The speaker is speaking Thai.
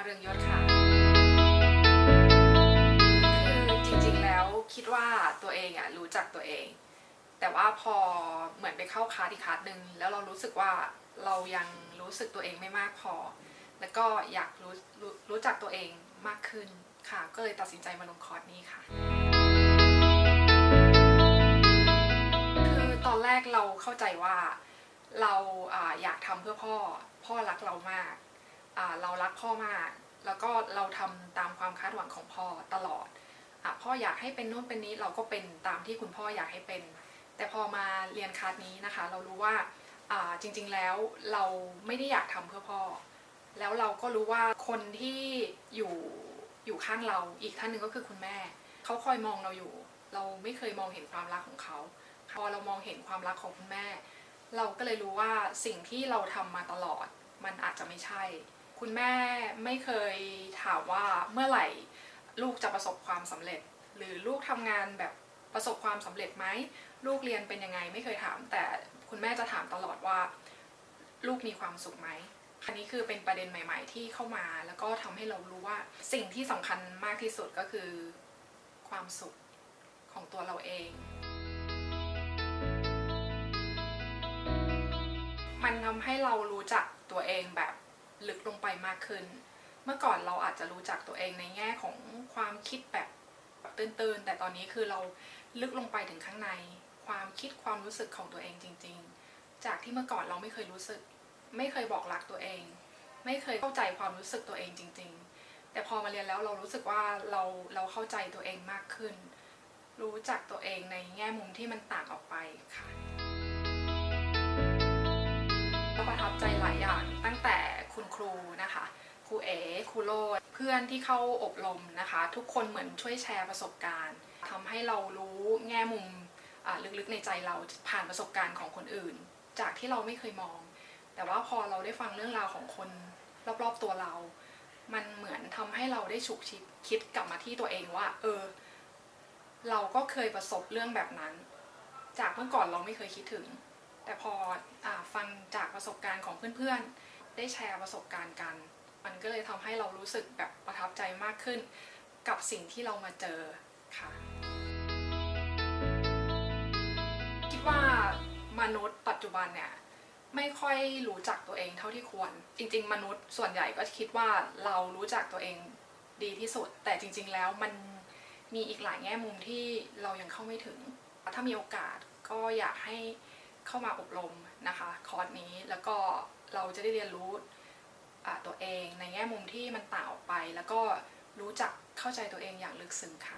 าเรืองยศค่ะ คือจริงๆแล้วคิดว่าตัวเองอะรู้จักตัวเอง แต่ว่าพอเหมือนไปเข้าคลาสอีกคลาสหนึ่งแล้วเรารู้สึกว่าเรายังรู้สึกตัวเองไม่มากพอ แล้วก็อยากรู้รู้รู้จักตัวเองมากขึ้นค่ะ ก็เลยตัดสินใจมาลงคอร์สนี้ค่ะ คือตอนแรกเราเข้าใจว่าเราออยากทำเพื่อพ่อ พ่อรักเรามาก เรารักพ่อมาก แล้วก็เราทำตามความคาดหวังของพ่อตลอดอพ่ออยากให้เป็นนู่นเป็นนี้เราก็เป็นตามที่คุณพ่ออยากให้เป็น แต่พอมาเรียนคาสนี้นะคะ เรารู้ว่าอ่าจริงๆแล้วเราไม่ได้อยากทำเพื่อพ่อ แล้วเราก็รู้ว่าคนที่อยู่อยู่ข้างเราอีกท่านหนึ่งก็คือคุณแม่ เขาคอยมองเราอยู่ เราไม่เคยมองเห็นความรักของเขา พอเรามองเห็นความรักของคุณแม่ เราก็เลยรู้ว่าสิ่งที่เราทำมาตลอด มันอาจจะไม่ใช่ คุณแม่ไม่เคยถามว่าเมื่อไหร่ลูกจะประสบความสำเร็จ หรือลูกทำงานแบบประสบความสำเร็จไหมลูกเรียนเป็นยังไงไม่เคยถาม แต่คุณแม่จะถามตลอดว่า ลูกมีความสุขไหมอันนี้คือเป็นประเด็นใหม่ ๆ ที่เข้ามาแล้วก็ทำให้เรารู้ว่าสิ่งที่สำคัญมากที่สุดก็คือ ความสุขของตัวเราเอง มันทำให้เรารู้จักตัวเองแบบ ลึกลงไปมากขึ้น เมื่อก่อนเราอาจจะรู้จักตัวเองในแง่ของความคิดแบบตื่นๆแต่ตอนนี้คือเราลึกลงไปถึงข้างใน ความคิดความรู้สึกของตัวเองจริง ๆ จากที่เมื่อก่อนเราไม่เคยรู้สึก ไม่เคยบอกรักตัวเอง ไม่เคยเข้าใจความรู้สึกตัวเองจริง ๆ แต่พอมาเรียนแล้วเรารู้สึกว่าเราเราเข้าใจตัวเองมากขึ้น รู้จักตัวเองในแง่มุมที่มันต่างออกไปค่ะก็ประทับใจหลายอย่างตั้งแต่ คุณครูนะคะครูเอ๋ครูโลดเพื่อนที่เข้าอบรมนะคะ ทุกคนเหมือนช่วยแชร์ประสบการณ์ทำให้เรารู้แง่มุมลึกๆในใจเราผ่านประสบการณ์ของคนอื่น จากที่เราไม่เคยมอง แต่ว่าพอเราได้ฟังเรื่องราวของคนรอบๆตัวเรา มันเหมือนทำให้เราได้ฉุกคิดคิดกลับมาที่ตัวเองว่า เออ เราก็เคยประสบเรื่องแบบนั้น จากเมื่อก่อนเราไม่เคยคิดถึง แต่พออฟังจากประสบการณ์ของเพื่อนๆ ได้แชร์ประสบการณ์กัน มันก็เลยทำให้เรารู้สึกแบบประทับใจมากขึ้น กับสิ่งที่เรามาเจอค่ะ คิดว่ามนุษย์ปัจจุบันเนี่ยไม่ค่อยรู้จักตัวเองเท่าที่ควร จริง ๆ มนุษย์ส่วนใหญ่ก็คิดว่าเรารู้จักตัวเองดีที่สุด แต่จริง ๆ แล้วมันมีอีกหลายแง่มุมที่เรายังเข้าไม่ถึง ถ้ามีโอกาสก็อยากให้เข้ามาอบรมนะคะ คอร์สนี้แล้วก็ เราจะได้เรียนรู้ตัวเองในแง่มุมที่มันต่างออกไป แล้วก็รู้จักเข้าใจตัวเองอย่างลึกซึ้งค่ะ